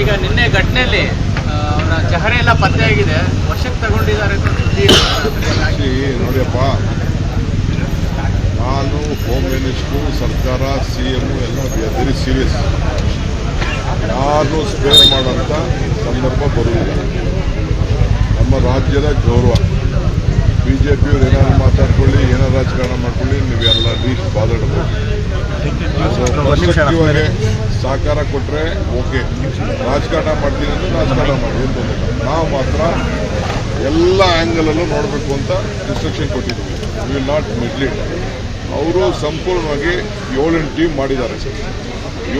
ಈಗ ನಿನ್ನೆ ಘಟನೆಯಲ್ಲಿ ಅವರ ಚಹರೆ ಎಲ್ಲ ಪತ್ತೆ ಆಗಿದೆ ವಶಕ್ಕೆ ತಗೊಂಡಿದ್ದಾರೆ ನೋಡಿಯಪ್ಪ ನಾನು ಹೋಮ್ ಮಿನಿಸ್ಟ್ರು ಸರ್ಕಾರ ಸಿ ಎಂ ಎಲ್ಲ ವೆರಿ ಸೀರಿಯಸ್ ಯಾರು ಸ್ಪೇರ್ ಮಾಡೋಂಥ ಸಂದರ್ಭ ಬರುವುದಿಲ್ಲ. ನಮ್ಮ ರಾಜ್ಯದ ಗೌರವ. ಬಿ ಜೆ ಪಿಯವ್ರು ಏನಾದ್ರು ಮಾತಾಡ್ಕೊಳ್ಳಿ ಏನಾರು ರಾಜಕಾರಣ ಮಾಡ್ಕೊಳ್ಳಿ ನೀವೆಲ್ಲ ಲೀಸ್ಟ್ ಬಾದಾಡಬಹುದು ಸಹಕಾರ ಕೊಟ್ಟರೆ ಓಕೆ. ರಾಜಕಾರಣ ಮಾಡ್ತೀನಿ ಅಂದ್ರೆ ರಾಜಕಾರಣ ಮಾಡಿ ಏನು ತೊಂದರೆ. ನಾವು ಮಾತ್ರ ಎಲ್ಲ ಆ್ಯಂಗಲಲ್ಲೂ ನೋಡಬೇಕು ಅಂತ ಇನ್ಸ್ಟ್ರಕ್ಷನ್ ಕೊಟ್ಟಿದ್ದೀವಿ. ವಿಲ್ ನಾಟ್ ಮಿಡ್ಲಿ ಅವರು ಸಂಪೂರ್ಣವಾಗಿ ಏಳೆಂಟು ಟೀಮ್ ಮಾಡಿದ್ದಾರೆ.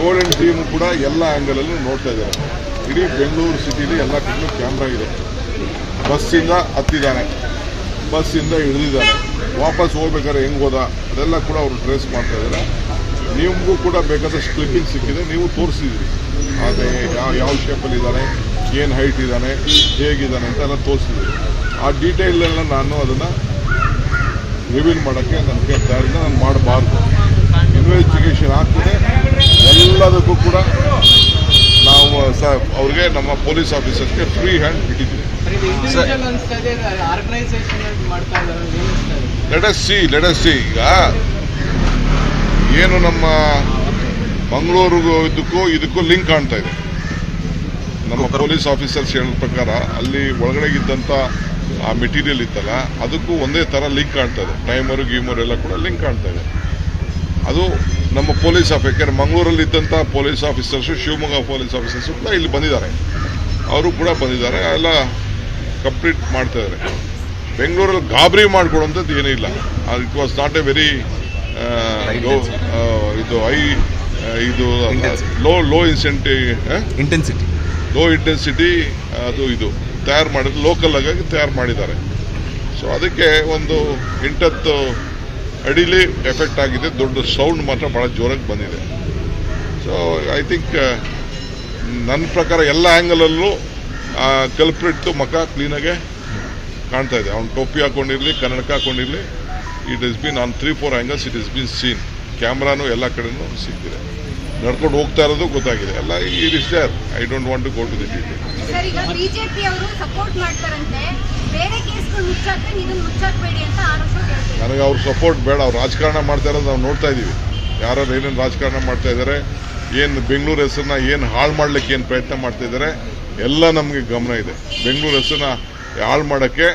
ಏಳೆಂಟು ಟೀಮ್ ಕೂಡ ಎಲ್ಲ ಆ್ಯಂಗಲಲ್ಲೂ ನೋಡ್ತಾ ಇದ್ದಾರೆ. ಇಡೀ ಬೆಂಗಳೂರು ಸಿಟಿಲಿ ಎಲ್ಲ ಕಡೆ ಕ್ಯಾಮ್ರಾ ಇದೆ. ಬಸ್ಸಿಂದ ಹತ್ತಿದ್ದಾನೆ. ಬಸ್ಸಿಂದ ಇಳಿದಿದ್ದಾನೆ ವಾಪಸ್ ಹೋಗ್ಬೇಕಾದ್ರೆ ಹೆಂಗೆ ಹೋದ? ಅದೆಲ್ಲ ಕೂಡ ಅವರು ಟ್ರೇಸ್ ಮಾಡ್ತಾ ಇದ್ದಾರೆ. ನಿಮಗೂ ಕೂಡ ಬೇಕಾದಷ್ಟು ಕ್ಲಿಪ್ಪಿಂಗ್ ಸಿಕ್ಕಿದೆ. ನೀವು ತೋರಿಸಿದ್ದೀರಿ ಅದೇ ಯಾವ ಯಾವ ಶೇಪಲ್ಲಿ ಇದ್ದಾನೆ ಏನು ಹೈಟ್ ಇದ್ದಾನೆ ಹೇಗಿದ್ದಾನೆ ಅಂತ ಎಲ್ಲ ತೋರಿಸಿದ್ದೀರಿ ಆ ಡೀಟೇಲ್ ಎಲ್ಲ ನಾನು ಅದನ್ನು ರಿವೀಲ್ ಮಾಡೋಕ್ಕೆ ನನಗೆ ಕೇಳ್ತಾರಿಂದ ನಾನು ಮಾಡಬಾರ್ದು. ಇನ್ವೆಸ್ಟಿಗೇಷನ್ ಆಗ್ತದೆ. ಎಲ್ಲದಕ್ಕೂ ಕೂಡ ನಾವು ಸ ಅವ್ರಿಗೆ ನಮ್ಮ ಪೊಲೀಸ್ ಆಫೀಸರ್ಗೆ free hand ಬಿಟ್ಟಿದ್ದೀವಿ. Let us see let us see ಈಗ. ಏನು ನಮ್ಮ ಮಂಗಳೂರಿಗೂ ಇದಕ್ಕೂ ಇದಕ್ಕೂ ಲಿಂಕ್ ಕಾಣ್ತಾ ಇದೆ. ನಮ್ಮ ಪೊಲೀಸ್ ಆಫೀಸರ್ಸ್ ಹೇಳಿದ ಪ್ರಕಾರ ಅಲ್ಲಿ ಒಳಗಡೆ ಇದ್ದಂಥ ಆ ಮೆಟೀರಿಯಲ್ ಇತ್ತಲ್ಲ ಅದಕ್ಕೂ ಒಂದೇ ಥರ ಲಿಂಕ್ ಕಾಣ್ತಾ ಇದೆ. ಟೈಮರು ಗೀಮರು ಎಲ್ಲ ಕೂಡ ಲಿಂಕ್ ಕಾಣ್ತಾ ಇದೆ. ಅದು ನಮ್ಮ ಪೊಲೀಸ್ ಆಫ್ ಯಾಕೆಂದ್ರೆ ಮಂಗಳೂರಲ್ಲಿ ಇದ್ದಂಥ police officers Shivamogga police officers ಕೂಡ ಇಲ್ಲಿ ಬಂದಿದ್ದಾರೆ. ಅವರು ಕೂಡ ಬಂದಿದ್ದಾರೆ ಎಲ್ಲ ಕಂಪ್ಲೀಟ್ ಮಾಡ್ತಾ ಇದ್ದಾರೆ. ಬೆಂಗಳೂರಲ್ಲಿ ಗಾಬರಿ ಮಾಡ್ಕೊಡೋಂಥದ್ದು ಏನೂ ಇಲ್ಲ it was not a very ಇದು ಐ ಇದು low low ಇನ್ಸೆಂಟಿ intensity low intensity ಅದು ಇದು. ತಯಾರು ಮಾಡಿದ್ರು ಲೋಕಲ್ ಆಗಿ ತಯಾರು ಮಾಡಿದ್ದಾರೆ. ಸೊ ಅದಕ್ಕೆ ಒಂದು ಎಂಟತ್ತು ಅಡಿಲಿ ಎಫೆಕ್ಟ್ ಆಗಿದೆ. ದೊಡ್ಡ ಸೌಂಡ್ ಮಾತ್ರ ಭಾಳ ಜೋರಾಗಿ ಬಂದಿದೆ. ಸೊ ಐ ಥಿಂಕ್ ನನ್ನ ಪ್ರಕಾರ ಎಲ್ಲ ಆ್ಯಂಗಲಲ್ಲೂ ಕಲ್ಪ್ರಿಟ್ಟು ಮಖ ಕ್ಲೀನಾಗೆ ಕಾಣ್ತಾ ಇದೆ. ಅವ್ನು ಟೋಪಿ ಹಾಕೊಂಡಿರಲಿ ಕನ್ನಡಕ ಹಾಕೊಂಡಿರಲಿ it is been on three four angles it is been seen ಕ್ಯಾಮ್ರಾನು ಎಲ್ಲ ಕಡೆನೂ ಸಿಕ್ಕಿದೆ. ನಡ್ಕೊಂಡು ಹೋಗ್ತಾ ಇರೋದು ಗೊತ್ತಾಗಿದೆ. ಎಲ್ಲ it is there I don't want to go to the detail ನನಗೆ ಅವ್ರ ಸಪೋರ್ಟ್ ಬೇಡ. ಅವ್ರು ರಾಜಕಾರಣ ಮಾಡ್ತಾ ಇರೋದು ನಾವು ನೋಡ್ತಾ ಇದ್ದೀವಿ ಯಾರು ಏನೇನು ರಾಜಕಾರಣ ಮಾಡ್ತಾ ಇದ್ದಾರೆ ಏನು ಬೆಂಗಳೂರು ಹೆಸರನ್ನ ಏನು ಹಾಳು ಮಾಡ್ಲಿಕ್ಕೆ ಏನು ಪ್ರಯತ್ನ ಮಾಡ್ತಾ ಇದ್ದಾರೆ ಎಲ್ಲ ನಮಗೆ ಗಮನ ಇದೆ. ಬೆಂಗಳೂರು ಹೆಸರನ್ನ ಹಾಳು ಮಾಡೋಕ್ಕೆ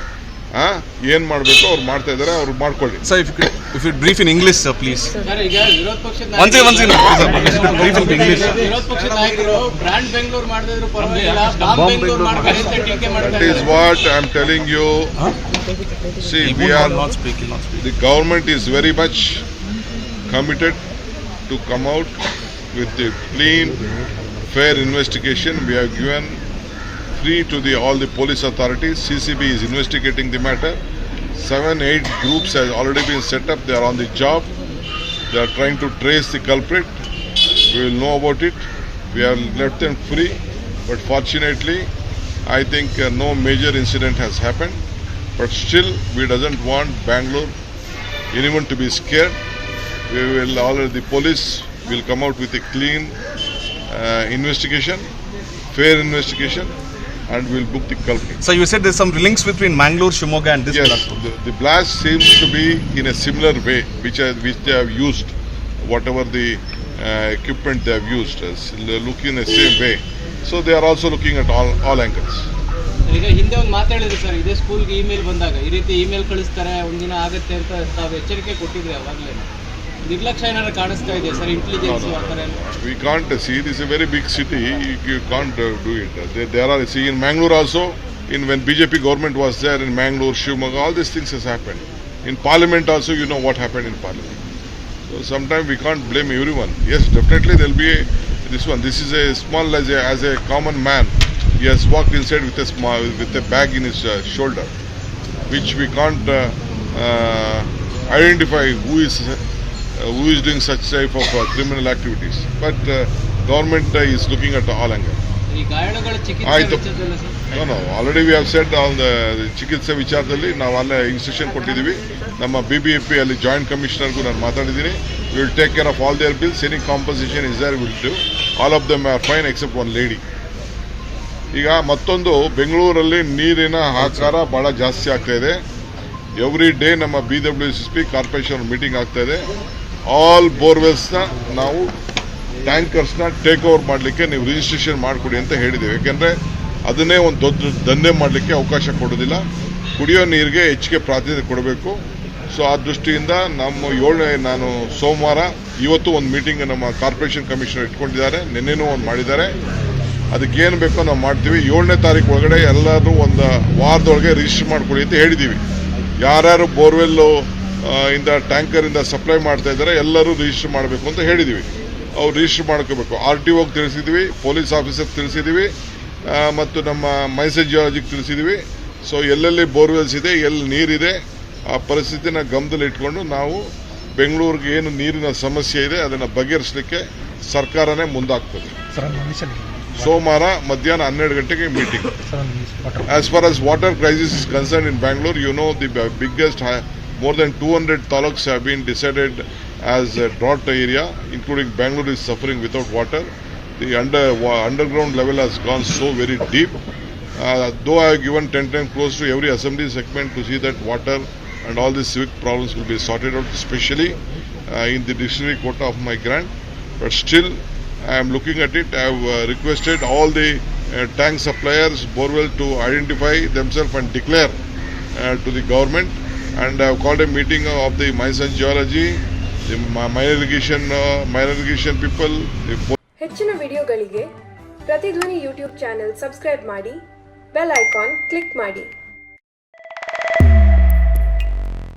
ಏನು ಮಾಡಬೇಕು ಅವ್ರು ಮಾಡ್ತಾ ಇದ್ದಾರೆ ಅವ್ರು ಮಾಡ್ಕೊಳ್ಳಿ. Sir if if it brief in English. Sir please ವಿರೋಧ ಪಕ್ಷದ brief in English second, please, in English. ವಿರೋಧ ಪಕ್ಷದ ನಾಯಕರು ಬ್ರಾಂಡ್ ಬೆಂಗಳೂರು ಮಾಡಿದ್ರು ಪರವಾಗಿಲ್ಲ ಬಾಂಬ್ ಬೆಂಗಳೂರು ಮಾಡ್ತಾರೆ ಅಂತ ಟೀಕೆ ಮಾಡ್ತಾ ದಟ್ ಈಸ್ ಇದ್ದಾರೆ. What I am telling you see we are not speaking the government is very much committed to come out with a clean, fair investigation. We have given free to the all the police authorities. CCB is investigating the matter. Seven, eight groups has already been set up. They are on the job. They are trying to trace the culprit. We will know about it. We have left them free, but fortunately, I think uh, no major incident has happened. But still, we doesn't want Bangalore anyone to be scared. We will all the police will come out with a clean uh, investigation, fair investigation, and we'll book the culprit. So you said there's some links between Mangalore, Shimoga and this Yes, blast. the, the blast seems to be in a similar way, which has, which they have used, whatever the uh, equipment they have used, as looking in the same way. So they are also looking at all all angles. ಈಗ ಹಿಂದೆ ಒಂದು ಮಾತಾಡಿದ್ರು sir ಇದೇ ಸ್ಕೂಲ್ಗೆ email ಬಂದಾಗ ಈ ರೀತಿ email ಕಳಿಸ್ತಾರೆ ಒಂದಿನ ಆಗುತ್ತೆ ಅಂತ ತಾವು ಎಚ್ಚರಿಕೆ ಕೊಟ್ಟಿದ್ರೆ ಅವಾಗಲೇ ನಿರ್ಲಕ್ಷ್ಯ ಏನಾದ್ರು ಕಾಣಿಸ್ತಾ ಇದೆ ಸರ್ ಇಂಟೆಲಿಜೆನ್ಸ್ ಆ ಥರ ಎಲ್ಲ We can't uh, see. This is a very big city. You, you can't uh, do it. Uh, There, there are see in Mangalore also. In when BJP government was there in Mangalore, Shivamogga, all these things has happened. In Parliament also, you know what happened in Parliament. So sometimes we can't blame everyone. Yes, definitely there will be a, this one. This is a small as a, as a common man. He has walked inside with a small with a bag in his uh, shoulder, which we can't uh, uh, identify who is uh, who is doing such type of uh, criminal activities. But uh, government uh, is looking at all angles. ಈ no ಚಿಕಿತ್ಸೆ we have set on no. Already we have said on the ಚಿಕಿತ್ಸೆ ವಿಚಾರದಲ್ಲಿ ನಾವು ಅಲ್ಲೇ instruction ಕೊಟ್ಟಿದ್ದೀವಿ. ನಮ್ಮ B B F P ಅಲ್ಲಿ joint ಕಮಿಷನರ್ಗೂ ನಾನು ಮಾತಾಡಿದ್ದೀನಿ. Will take care of all their bills any compensation is there will do all of them are fine except one lady ಈಗ ಮತ್ತೊಂದು ಬೆಂಗಳೂರಲ್ಲಿ ನೀರಿನ ಆಕಾರ ಬಹಳ ಜಾಸ್ತಿ ಆಗ್ತಾ ಇದೆ. ಎವ್ರಿ ಡೇ ನಮ್ಮ B W S P corporation meeting ಆಗ್ತಾ ಇದೆ. ಆಲ್ ಬೋರ್ವೆಲ್ಸ್ನ ನಾವು ಟ್ಯಾಂಕರ್ಸ್ನ ಟೇಕ್ ಓವರ್ ಮಾಡಲಿಕ್ಕೆ ನೀವು ರಿಜಿಸ್ಟ್ರೇಷನ್ ಮಾಡಿಕೊಡಿ ಅಂತ ಹೇಳಿದ್ದೇವೆ. ಯಾಕೆಂದರೆ ಅದನ್ನೇ ಒಂದು ದೊಡ್ಡ ದಂಧೆ ಮಾಡಲಿಕ್ಕೆ ಅವಕಾಶ ಕೊಡೋದಿಲ್ಲ. ಕುಡಿಯೋ ನೀರಿಗೆ ಹೆಚ್ಚಿಗೆ ಪ್ರಾಧಾನ್ಯತೆ ಕೊಡಬೇಕು. ಸೊ ಆ ದೃಷ್ಟಿಯಿಂದ ನಮ್ಮ ಏಳನೇ ನಾನು ಸೋಮವಾರ ಇವತ್ತು ಒಂದು ಮೀಟಿಂಗ್ ನಮ್ಮ ಕಾರ್ಪೊರೇಷನ್ ಕಮಿಷನರ್ ಇಟ್ಕೊಂಡಿದ್ದಾರೆ. ನಿನ್ನೆನೂ ಒಂದು ಮಾಡಿದ್ದಾರೆ. ಅದಕ್ಕೆ ಏನು ಬೇಕೋ ನಾವು ಮಾಡ್ತೀವಿ. ಏಳನೇ ತಾರೀಕು ಒಳಗಡೆ ಎಲ್ಲರೂ ಒಂದು ವಾರದೊಳಗೆ ರಿಜಿಸ್ಟರ್ ಮಾಡಿಕೊಡಿ ಅಂತ ಹೇಳಿದ್ದೀವಿ. ಯಾರ್ಯಾರು ಬೋರ್ವೆಲ್ಲು ಇಂದ ಟ್ಯಾಂಕರಿಂದ ಸಪ್ಲೈ ಮಾಡ್ತಾ ಇದ್ದಾರೆ ಎಲ್ಲರೂ ರಿಜಿಸ್ಟರ್ ಮಾಡಬೇಕು ಅಂತ ಹೇಳಿದ್ದೀವಿ ಅವ್ರು ರಿಜಿಸ್ಟರ್ ಮಾಡ್ಕೋಬೇಕು. ಆರ್ ಟಿ ಒಗೆ ತಿಳಿಸಿದ್ವಿ ಪೊಲೀಸ್ ಆಫೀಸರ್ ತಿಳಿಸಿದ್ದೀವಿ ಮತ್ತು ನಮ್ಮ ಮೈಸೂರು ಜಿಯಾಲಜಿಗೆ ತಿಳಿಸಿದ್ದೀವಿ ಸೊ ಎಲ್ಲೆಲ್ಲಿ ಬೋರ್ವೆಲ್ಸ್ ಇದೆ ಎಲ್ಲಿ ನೀರಿದೆ ಆ ಪರಿಸ್ಥಿತಿನ ಗಮನದಲ್ಲಿ ಇಟ್ಕೊಂಡು ನಾವು ಬೆಂಗಳೂರಿಗೆ ಏನು ನೀರಿನ ಸಮಸ್ಯೆ ಇದೆ ಅದನ್ನು ಬಗೆಹರಿಸಲಿಕ್ಕೆ ಸರ್ಕಾರನೇ ಮುಂದಾಗ್ತದೆ. ಸೋಮವಾರ ಮಧ್ಯಾಹ್ನ ಹನ್ನೆರಡು ಗಂಟೆಗೆ meeting as far as water crisis is concern in Bangalore you know the Bangalore, more than 200 taluks have been decided as a drought area, including Bangalore is suffering without water. The under, underground level has gone so very deep. Uh, though I have given 10 times close to every assembly segment to see that water and all these civic problems will be sorted out, especially uh, in the dictionary quota of my grant. But still, I am looking at it. I have uh, requested all the uh, tank suppliers, borewell, to identify themselves and declare uh, to the government. And I have called a meeting of the Mysore geology, the mi- mine irrigation, uh, mine irrigation people, ಹೆಚ್ಚಿನ ವಿಡಿಯೋಗಳಿಗೆ ಪ್ರತಿಧ್ವನಿ YouTube channel subscribe ಮಾಡಿ bell icon click ಮಾಡಿ